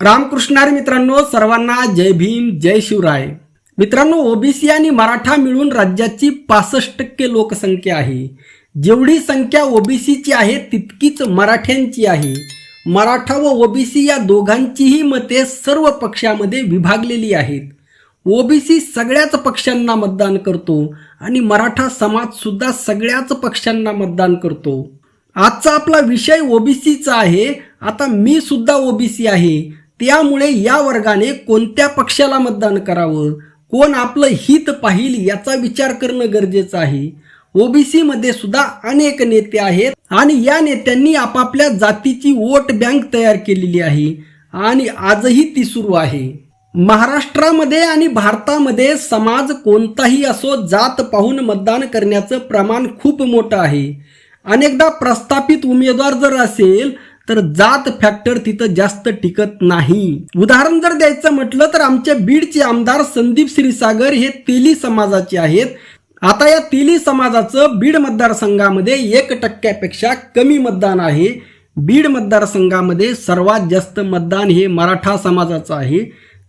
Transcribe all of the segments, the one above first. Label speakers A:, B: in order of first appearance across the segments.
A: रामकृष्णारी मित्रांनो सर्वांना जय भीम जय शिवराय. मित्रांनो ओबीसी आणि मराठा मिळून राज्याची पासष्ट टक्के लोकसंख्या आहे. जेवढी संख्या ओबीसीची आहे तितकीच मराठ्यांची आहे. मराठा व ओबीसी या दोघांचीही मते सर्व पक्षामध्ये विभागलेली आहेत. ओबीसी सगळ्याच पक्षांना मतदान करतो आणि मराठा समाज सुद्धा सगळ्याच पक्षांना मतदान करतो. आजचा आपला विषय ओबीसीचा आहे. आता मी सुद्धा ओबीसी आहे. त्यामुळे या वर्गाने कोणत्या पक्षाला मतदान करावं? कोण आपलं हित पाहिल याचा विचार करणं गरजेचं आहे. ओबीसी मध्ये सुद्धा अनेक नेते आहेत आणि या नेत्यांनी आपापल्या जातीची वोट बँक तयार केलेली आहे आणि आजही ती सुरू आहे. महाराष्ट्रामध्ये आणि भारतामध्ये समाज कोणताही असो जात पाहून मतदान करण्याचं प्रमाण खूप मोठं आहे. अनेकदा प्रस्थापित उमेदवार जर असेल तर जात फॅक्टर तिथं जास्त टिकत नाही. उदाहरण जर द्यायचं म्हटलं तर आमच्या बीडचे आमदार संदीप श्रीसागर हे तेली समाजाचे आहेत. आता या तेली समाजाचं बीड मतदारसंघामध्ये एक टक्क्यापेक्षा कमी मतदान आहे. बीड मतदारसंघामध्ये सर्वात जास्त मतदान हे मराठा समाजाचं आहे.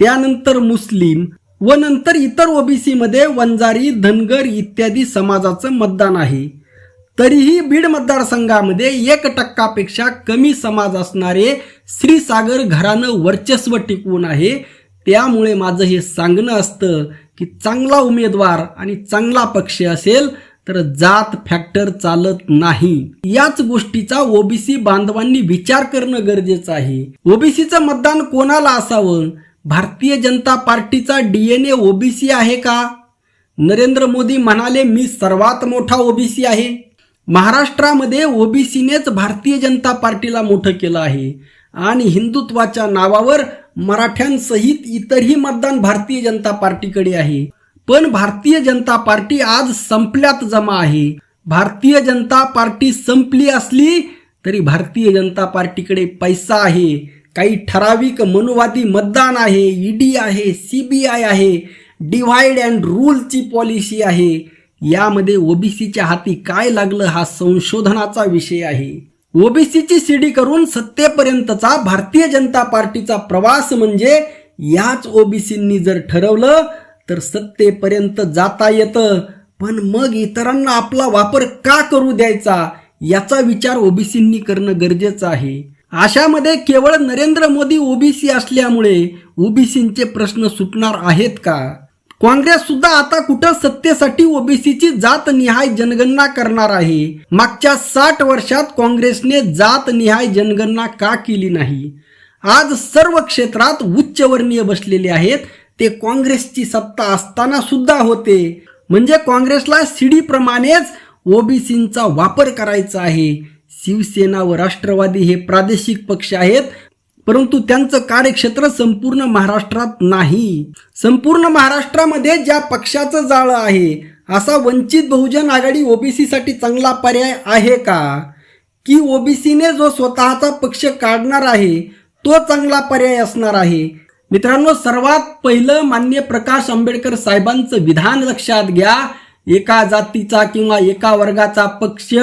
A: त्यानंतर मुस्लिम व नंतर इतर ओबीसीमध्ये वंजारी धनगर इत्यादी समाजाचं मतदान आहे. तरीही बीड मतदारसंघामध्ये एक टक्कापेक्षा कमी समाज असणारे श्रीसागर घरानं वर्चस्व टिकवून आहे. त्यामुळे माझं हे सांगणं असतं की चांगला उमेदवार आणि चांगला पक्ष असेल तर जात फॅक्टर चालत नाही. याच गोष्टीचा ओबीसी बांधवांनी विचार करणं गरजेचं आहे. ओबीसीचं मतदान कोणाला असावं? भारतीय जनता पार्टीचा डीएनए ओबीसी आहे का? नरेंद्र मोदी म्हणाले मी सर्वात मोठा ओबीसी आहे. महाराष्ट्रामध्ये ओबीसीनेच भारतीय जनता पार्टीला मोठं केलं आहे. आणि हिंदुत्वाच्या नावावर मराठ्यांसहित इतरही मतदान भारतीय जनता पार्टीकडे आहे. पण भारतीय जनता पार्टी आज संपल्यात जमा आहे. भारतीय जनता पार्टी संपली असली तरी भारतीय जनता पार्टीकडे पैसा आहे. काही ठराविक मनुवादी मतदान आहे ईडी आहे सीबीआय आहे डिव्हाइड अँड रूलची पॉलिसी आहे. यामध्ये ओबीसीच्या हाती काय लागलं हा संशोधनाचा विषय आहे. ओबीसीची सीडी करून सत्तेपर्यंतचा भारतीय जनता पार्टीचा प्रवास म्हणजे याच ओबीसींनी जर ठरवलं तर सत्तेपर्यंत जाता येतं. पण मग इतरांना आपला वापर का करू द्यायचा? याचा विचार ओबीसींनी करणं गरजेचं आहे. अशामध्ये केवळ नरेंद्र मोदी ओबीसी असल्यामुळे ओबीसींचे प्रश्न सुटणार आहेत का? काँग्रेस सुद्धा आता कुठं सत्तेसाठी ओबीसीची जात निहाय जनगणना करणार आहे? मागच्या साठ वर्षात काँग्रेसने जात निहाय जनगणना का केली नाही? आज सर्व क्षेत्रात उच्चवर्णीय बसलेले आहेत. ते काँग्रेसची सत्ता असताना सुद्धा होते. म्हणजे काँग्रेसला सीडीप्रमाणेच ओबीसींचा वापर करायचा आहे. शिवसेना व राष्ट्रवादी हे प्रादेशिक पक्ष आहेत. परंतु त्यांचं कार्यक्षेत्र संपूर्ण महाराष्ट्रात नाही. संपूर्ण महाराष्ट्रामध्ये ज्या पक्षाचं जाळं आहे असा वंचित बहुजन आघाडी ओबीसीसाठी चांगला पर्याय आहे का? की ओबीसीने जो स्वतःचा पक्ष काढणार आहे तो चांगला पर्याय असणार आहे? मित्रांनो सर्वात पहिलं मान्य प्रकाश आंबेडकर साहेबांचं विधान लक्षात घ्या. एका जातीचा किंवा एका वर्गाचा पक्ष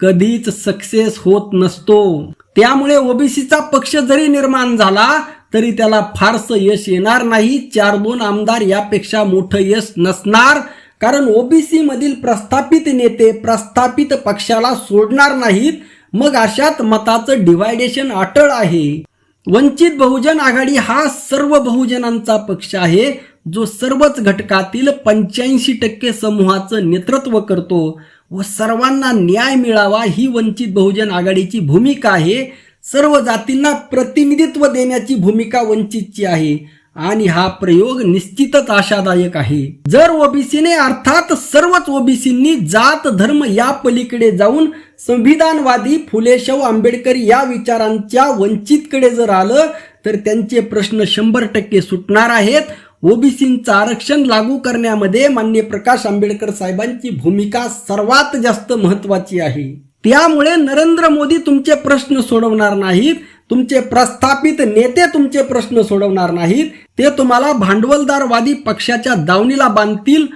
A: कधीच सक्सेस होत नसतो. त्यामुळे ओबीसीचा पक्ष जरी निर्माण झाला तरी त्याला फारसं यश येणार नाही. चार दोन आमदार यापेक्षा मोठं यश नसणार. कारण ओबीसी मधील प्रस्थापित नेते प्रस्थापित पक्षाला सोडणार नाहीत. मग अशात मताचं डिवायडेशन अटळ आहे. वंचित बहुजन आघाडी हा सर्व बहुजनांचा पक्ष आहे जो सर्वच घटकातील पंच्याऐंशी टक्के समूहाचं नेतृत्व करतो. व सर्वांना न्याय मिळावा ही वंचित बहुजन आघाडीची भूमिका आहे. सर्व जातींना प्रतिनिधित्व देण्याची भूमिका वंचितची आहे आणि हा प्रयोग निश्चितच आशादायक आहे. जर ओबीसीने अर्थात सर्वच ओबीसींनी जात धर्म या पलीकडे जाऊन संविधानवादी फुलेशाहू आंबेडकर या विचारांच्या वंचितकडे जर आलं तर त्यांचे प्रश्न शंभर टक्के सुटणार आहेत. ओबीसींचं आरक्षण लागू करण्यामध्ये मान्य प्रकाश आंबेडकर साहेबांची भूमिका सर्वात जास्त महत्वाची आहे. त्यामुळे नरेंद्र मोदी तुमचे प्रश्न सोडवणार नाहीत तुमचे प्रस्थापित नेते तुमचे प्रश्न सोडवणार नाहीत ते तुम्हाला भांडवलदारवादी पक्षाच्या दावणीला बांधतील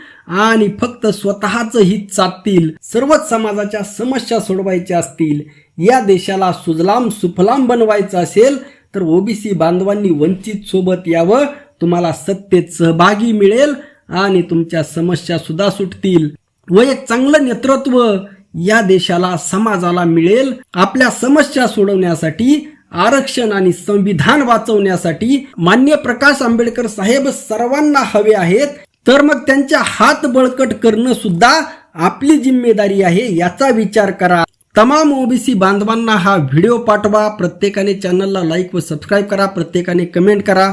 A: आणि फक्त स्वतःच हित साधतील सर्वच समाजाच्या समस्या सोडवायच्या असतील. या देशाला सुजलाम सुफलाम बनवायचं असेल तर ओबीसी बांधवांनी वंचित सोबत यावं तुम्हाला सत्तेत सहभागी मिळेल आणि तुमच्या समस्या सुद्धा सुटतील. व एक चांगलं नेतृत्व या देशाला समाजाला मिळेल. आपल्या समस्या सोडवण्यासाठी आरक्षण आणि संविधान वाचवण्यासाठी मान्य प्रकाश आंबेडकर साहेब सर्वांना हवे आहेत. तर मग त्यांच्या हात बळकट करणं सुद्धा आपली जिम्मेदारी आहे याचा विचार करा. तमाम ओबीसी बांधवांना हा व्हिडिओ पाठवा. प्रत्येकाने चॅनलला लाईक व सबस्क्राईब करा. प्रत्येकाने कमेंट करा.